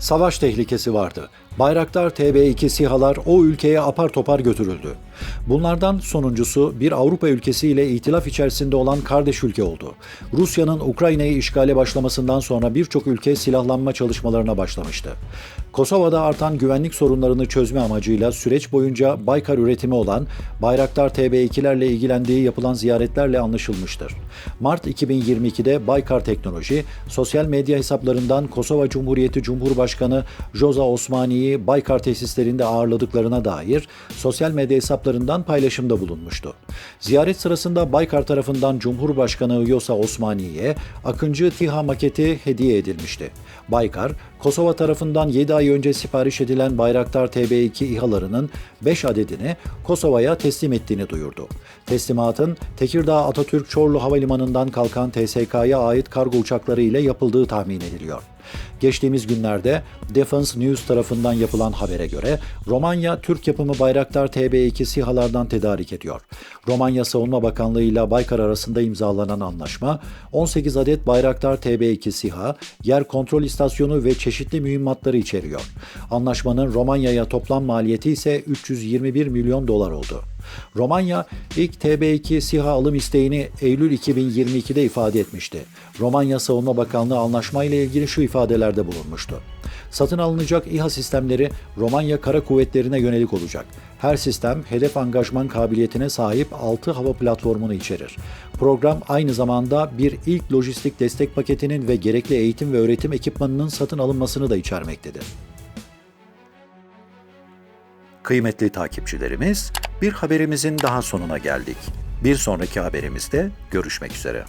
Savaş tehlikesi vardı. Bayraktar TB2 SİHA'lar o ülkeye apar topar götürüldü. Bunlardan sonuncusu bir Avrupa ülkesiyle itilaf içerisinde olan kardeş ülke oldu. Rusya'nın Ukrayna'yı işgale başlamasından sonra birçok ülke silahlanma çalışmalarına başlamıştı. Kosova'da artan güvenlik sorunlarını çözme amacıyla süreç boyunca Baykar üretimi olan Bayraktar TB2'lerle ilgilendiği yapılan ziyaretlerle anlaşılmıştır. Mart 2022'de Baykar Teknoloji, sosyal medya hesaplarından Kosova Cumhuriyeti Cumhurbaşkanı Joza Osmani'yi Baykar tesislerinde ağırladıklarına dair sosyal medya hesaplarından paylaşımda bulunmuştu. Ziyaret sırasında Baykar tarafından Cumhurbaşkanı Yosa Osmani'ye Akıncı TİHA maketi hediye edilmişti. Baykar, Kosova tarafından 7 ay önce sipariş edilen Bayraktar TB2 İHA'larının 5 adedini Kosova'ya teslim ettiğini duyurdu. Teslimatın Tekirdağ Atatürk Çorlu Havalimanı'ndan kalkan TSK'ya ait kargo uçakları ile yapıldığı tahmin ediliyor. Geçtiğimiz günlerde Defense News tarafından yapılan habere göre Romanya Türk yapımı Bayraktar TB2 SİHA'lardan tedarik ediyor. Romanya Savunma Bakanlığı ile Baykar arasında imzalanan anlaşma 18 adet Bayraktar TB2 SİHA, yer kontrol istasyonu ve çeşitli mühimmatları içeriyor. Anlaşmanın Romanya'ya toplam maliyeti ise 321 milyon dolar oldu. Romanya ilk TB2 SİHA alım isteğini Eylül 2022'de ifade etmişti. Romanya Savunma Bakanlığı anlaşmayla ilgili şu ifadelerde bulunmuştu. Satın alınacak İHA sistemleri Romanya Kara Kuvvetleri'ne yönelik olacak. Her sistem hedef angajman kabiliyetine sahip 6 hava platformunu içerir. Program aynı zamanda bir ilk lojistik destek paketinin ve gerekli eğitim ve öğretim ekipmanının satın alınmasını da içermektedir. Kıymetli takipçilerimiz, bir haberimizin daha sonuna geldik. Bir sonraki haberimizde görüşmek üzere.